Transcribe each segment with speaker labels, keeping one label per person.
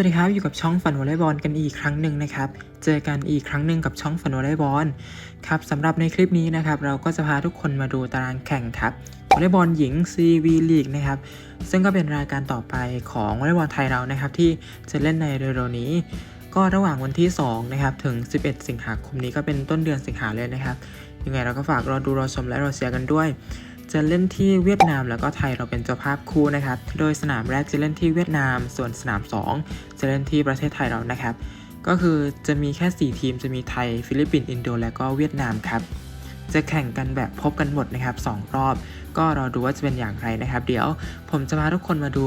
Speaker 1: วัสดีครับอยู่กับช่องฝันวอลเลย์บอลกันอีกครั้งหนึ่งนะครับ เจอกันอีกครั้งหนึ่งกับช่องฝันวอลเลย์บอลครับสำหรับในคลิปนี้นะครับเราก็จะพาทุกคนมาดูตารางแข่งครับวอลเลย์บอลหญิง CV League นะครับซึ่งก็เป็นรายการต่อไปของวอลเลย์บอลไทยเรานะครับที่จะเล่นในเร็วๆนี้ ก็ระหว่างวันที่2นะครับถึง 11 สิงหาคมนี้ก็เป็นต้นเดือนสิงหาเลยนะครับยังไงเราก็ฝากรอดูรอชมและรอเชียร์กันด้วย จะเล่นที่เวียดนามแล้วก็ไทยเราเป็นเจ้าภาพคู่นะครับ โดยสนามแรกจะเล่นที่เวียดนาม ส่วนสนาม 2 จะเล่นที่ประเทศไทยเรานะครับ ก็คือจะมีแค่ 4 ทีมจะมีไทย ฟิลิปปินส์อินโดและก็เวียดนามครับ จะแข่งกันแบบพบกันหมดนะครับ 2 รอบ ก็รอดูว่าจะเป็นอย่างไรนะครับ เดี๋ยวผมจะพาทุกคนมาดู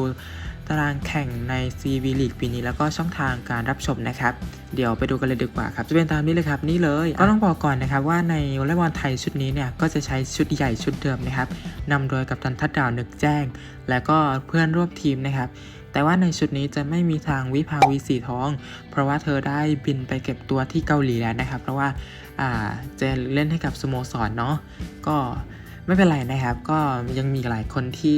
Speaker 1: ตารางแข่งใน CV League ปีนี้แล้วก็ช่องทางการรับชมนะครับ เดี๋ยวไปดูกันเลยดีกว่าครับจะเป็นตามนี้เลยครับนี่เลยก็ต้องบอกก่อนนะครับว่าในวอลเลย์บอลไทยชุดนี้เนี่ยก็จะใช้ชุดใหญ่ชุดเดิมนะครับนำโดยกัปตันทัดดาวนึกแจ้ง และก็เพื่อนร่วมทีมนะครับแต่ว่าในชุดนี้จะไม่มีทางวิภาวีสีทอง เพราะว่าเธอได้บินไปเก็บตัวที่เกาหลีแล้วนะครับ เพราะว่าาจะเล่นให้กับสโมสรเนาะก็ไม่เป็นไรนะครับ ก็ยังมีหลายคนที่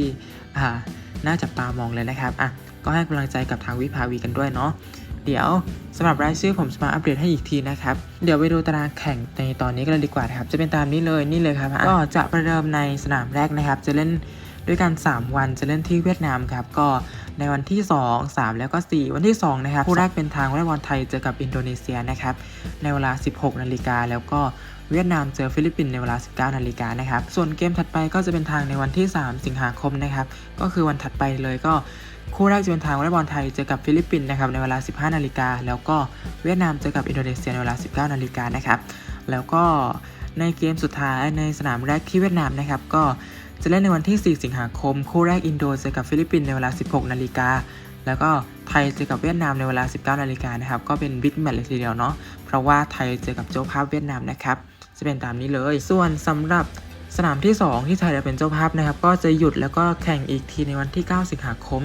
Speaker 1: น่าจับตามองเลยนะครับอะก็ให้กำลังใจกับทางวิภาวีกันด้วยเนาะ เดี๋ยวสำหรับรายชื่อผมจะมาอัปเดตให้อีกทีนะครับ เดี๋ยวไปดูตารางแข่งในตอนนี้กันเลยดีกว่าครับ จะเป็นตามนี้เลยนี่เลยครับ ก็จะประเดิมในสนามแรกนะครับ จะเล่นด้วยกัน 3 วันจะเล่นที่เวียดนามครับ ก็ในวันที่ 2 3 แล้วก็ 4 วันที่ 2 นะครับคู่แรกเป็นทางวอลเลย์บอลไทยเจอกับอินโดนีเซียนะครับ ในเวลา 16 นาฬิกาแล้วก็เวียดนามเจอฟิลิปปินส์ในเวลา 19 นาฬิกานะครับ ส่วนเกมถัดไปก็จะเป็นทางในวันที่ 3 สิงหาคมนะครับ ก็คือวันถัดไปเลยก็ คู่แรกจะเป็นทางวอลเลย์บอลไทยเจอกับฟิลิปปินส์นะครับในเวลา 15 นาฬิกา แล้วก็เวียดนามเจอกับอินโดนีเซียในเวลา 19 นาฬิกานะครับ แล้วก็ในเกมสุดท้ายในสนามแรกที่เวียดนามนะครับก็จะเล่นในวันที่ 4 สิงหาคม คู่แรกอินโดเจอกับฟิลิปปินส์ในเวลา 16 นาฬิกา แล้วก็ไทยเจอกับเวียดนามในเวลา 19 นาฬิกานะครับ ก็เป็นบิ๊กแมตช์เลยทีเดียวเนาะ เพราะว่าไทยเจอกับเจ้าภาพเวียดนามนะครับ จะเป็นตามนี้เลย ส่วนสำหรับ สนามที่ 2 ที่ไทยจะเป็นเจ้าภาพนะครับ ก็จะหยุดแล้วก็แข่งอีกทีในวันที่ 9 สิงหาคม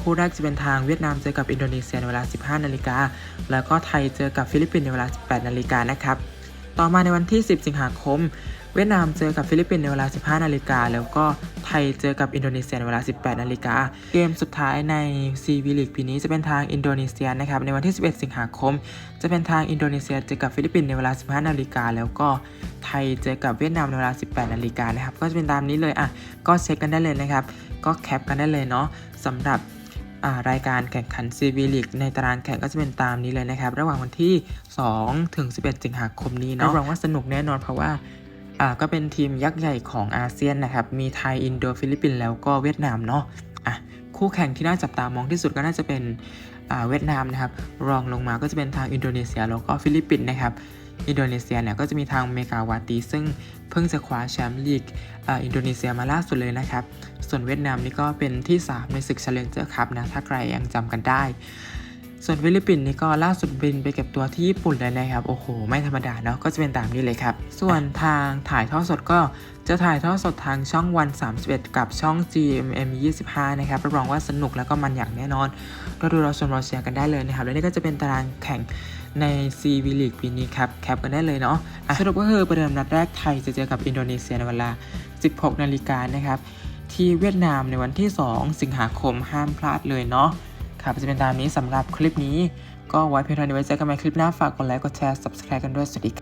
Speaker 1: คู่แรกจะเป็นทางเวียดนามเจอกับอินโดนีเซียในเวลา 15 นาฬิกา แล้วก็ไทยเจอกับฟิลิปปินส์ในเวลา 18 นาฬิกานะครับ ต่อมาในวันที่ 10 สิงหาคม เวียดนามเจอกับฟิลิปปินส์ในเวลา 15 นาฬิกา แล้วก็ไทยเจอกับอินโดนีเซียในเวลา 18 นาฬิกา เกมสุดท้ายใน CV League ปีนี้จะเป็นทางอินโดนีเซียนะครับ ในวันที่ 11 สิงหาคม จะเป็นทางอินโดนีเซียเจอกับฟิลิปปินส์ในเวลา 15 นาฬิกา แล้วก็ไทยเจอกับเวียดนามในเวลา 18 นาฬิกานะครับ ก็จะเป็นตามนี้เลยอะ ก็เช็คกันได้เลยนะครับ ก็แคปกันได้เลยเนาะสำหรับอ่ารายการแข่งขัน CV League ในตารางแข่งก็จะเป็นตามนี้เลยนะครับ ระหว่างวันที่ 2 ถึง 11 สิงหาคมนี้เนาะรับรองว่าสนุกแน่นอนเพราะว่า อ่าก็เป็นทีมยักษ์ใหญ่ของอาเซียนนะครับ มีไทย อินโด ฟิลิปปินส์แล้วก็เวียดนามเนาะอะคู่แข่งที่น่าจับตามองที่สุดก็น่าจะเป็นอ่าเวียดนามนะครับ รองลงมาก็จะเป็นทางอินโดนีเซียแล้วก็ฟิลิปปินส์นะครับ อินโดนีเซียเนี่ยก็จะมีทางเมกาวาตี ซึ่งเพิ่งจะคว้าแชมป์ลีกอ่าอินโดนีเซียมาล่าสุดเลยนะครับ ส่วนเวียดนามนี่ก็เป็นที่ 3 ในศึก Challenger Cup นะ ถ้าใครยังจำกันได้ ส่วนฟิลิปปินส์นี่ก็ล่าสุดบินไปเก็บตัวที่ญี่ปุ่นเลยนะครับโอ้โห ไม่ธรรมดาเนาะก็จะเป็นตามนี้เลยครับ ส่วนทางถ่ายทอดสดก็จะถ่ายทอดสดทางช่องวัน 31 กับช่อง GMM 25 นะครับรับรองว่าสนุกแล้วก็มันอย่างแน่นอนก็ดูเราชมเราเชียร์กันได้เลยนะครับ และนี่ก็จะเป็นตารางแข่งใน CV League ปีนี้ครับ แคปกันได้เลยเนาะะสรุปก็คือประเดิมนัดแรกไทยจะเจอกับอินโดนีเซียในเวลา 16 นาฬิกานะครับ ที่เวียดนามในวันที่ 2 สิงหาคมห้ามพลาดเลยเนาะ ครับจะเป็นตามนี้สำหรับคลิปนี้ ก็ไว้เพียงเท่านี้ไว้เจอกันใหม่คลิปหน้าฝากกดไลค์กดแชร์ subscribe กันด้วยสวัสดีค่ะ